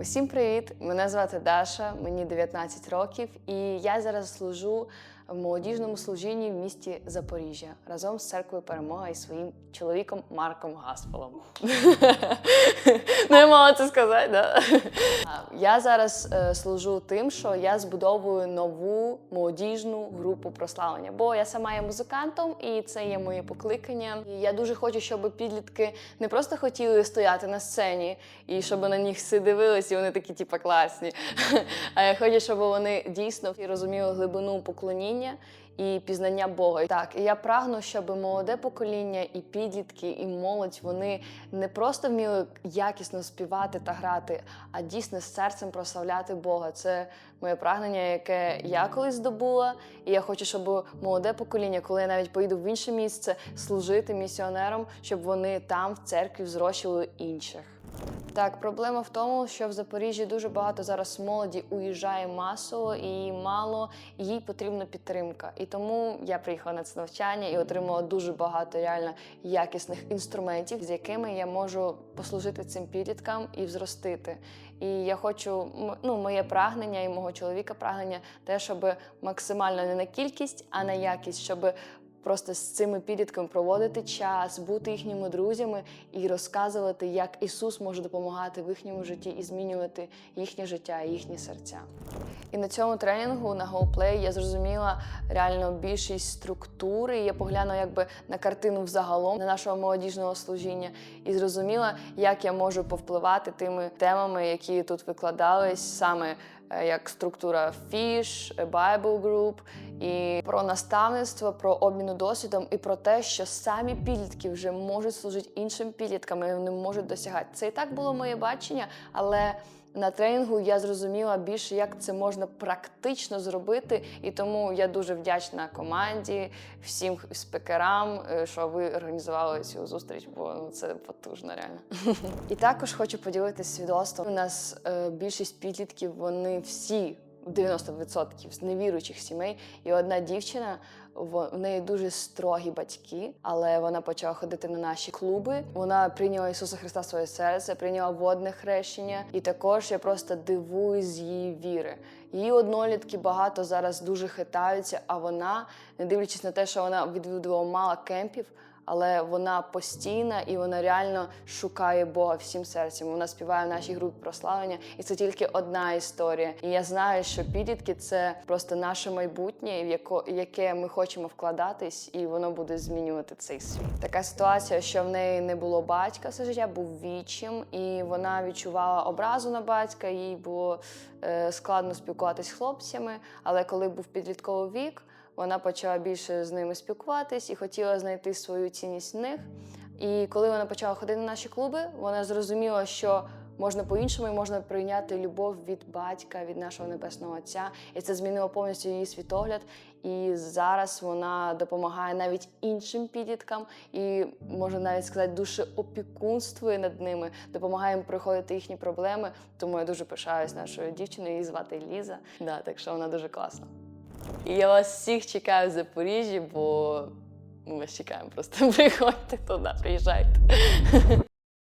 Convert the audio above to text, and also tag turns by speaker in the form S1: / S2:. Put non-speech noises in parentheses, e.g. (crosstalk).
S1: Усім привіт! Мене звати Даша, мені 19 років, і я зараз служу в молодіжному служінні в місті Запоріжжя разом з церквою Перемога і своїм чоловіком Марком Гаспелом. Це сказати, да? Я зараз е, служу тим, що я збудовую нову молодіжну групу прославлення, бо я сама є музикантом, і це є моє покликання. І я дуже хочу, щоб підлітки не просто хотіли стояти на сцені і щоб на них всі дивились, і вони такі, типа, класні. (laughs) А я хочу, щоб вони дійсно розуміли глибину поклоніння і пізнання Бога. Так, і я прагну, щоб молоде покоління, і підлітки, і молодь вони не просто вміли якісно співати та грати, а дійсно з серцем прославляти Бога. Це моє прагнення, яке я колись здобула. І я хочу, щоб молоде покоління, коли я навіть поїду в інше місце, служити місіонерам, щоб вони там в церкві взрощували інших. Так, проблема в тому, що в Запоріжжі дуже багато зараз молоді уїжджає масово і мало, їй потрібна підтримка. І тому я приїхала на це навчання і отримала дуже багато реально якісних інструментів, з якими я можу послужити цим підліткам і взростити. І я хочу, ну, моє прагнення і мого чоловіка прагнення те, щоб максимально не на кількість, а на якість, щоб просто з цими підлітками проводити час, бути їхніми друзями і розказувати, як Ісус може допомагати в їхньому житті і змінювати їхнє життя і їхні серця. І на цьому тренінгу на GoPlay я зрозуміла реально більшість структури. Я поглянула якби на картину взагалом на нашого молодіжного служіння і зрозуміла, як я можу повпливати тими темами, які тут викладались, саме як структура Fish, Bible Group, і про наставництво, про обміну досвідом, і про те, що самі підлітки вже можуть служити іншим підліткам, і вони можуть досягати. Це і так було моє бачення, але на тренінгу я зрозуміла більше, як це можна практично зробити, і тому я дуже вдячна команді, всім спікерам, е, що ви організували цю зустріч, бо ну, це потужно реально. І також хочу поділитися свідоцтвом. У нас е, більшість підлітків, вони всі 90% з невіруючих сімей, і одна дівчина. В неї дуже строгі батьки, але вона почала ходити на наші клуби. Вона прийняла Ісуса Христа в своє серце, прийняла водне хрещення, і також я просто дивуюсь її віри. Її однолітки багато зараз дуже хитаються, а вона, не дивлячись на те, що вона відвідувала мало кемпів, але вона постійна і вона реально шукає Бога всім серцем. Вона співає в нашій групі прославлення, і це тільки одна історія. І я знаю, що підлітки це просто наше майбутнє, в яке ми хочемо вкладатись, і воно буде змінювати цей світ. Така ситуація, що в неї не було батька все життя, був вічим, і вона відчувала образу на батька. Їй було е, складно спілкуватись з хлопцями. Але коли був підлітковий вік, вона почала більше з ними спілкуватись і хотіла знайти свою цінність в них. І коли вона почала ходити на наші клуби, вона зрозуміла, що можна по-іншому і можна прийняти любов від батька, від нашого небесного отця. І це змінило повністю її світогляд. І зараз вона допомагає навіть іншим підліткам, і можна навіть сказати, душеопікунствує над ними, допомагає їм проходити їхні проблеми. Тому я дуже пишаюсь нашою дівчиною. Її звати Ліза. Да, так що вона дуже класна. І я вас всіх чекаю в Запоріжжі, бо ми вас чекаємо просто. (laughs) Приходьте туди, приїжджайте.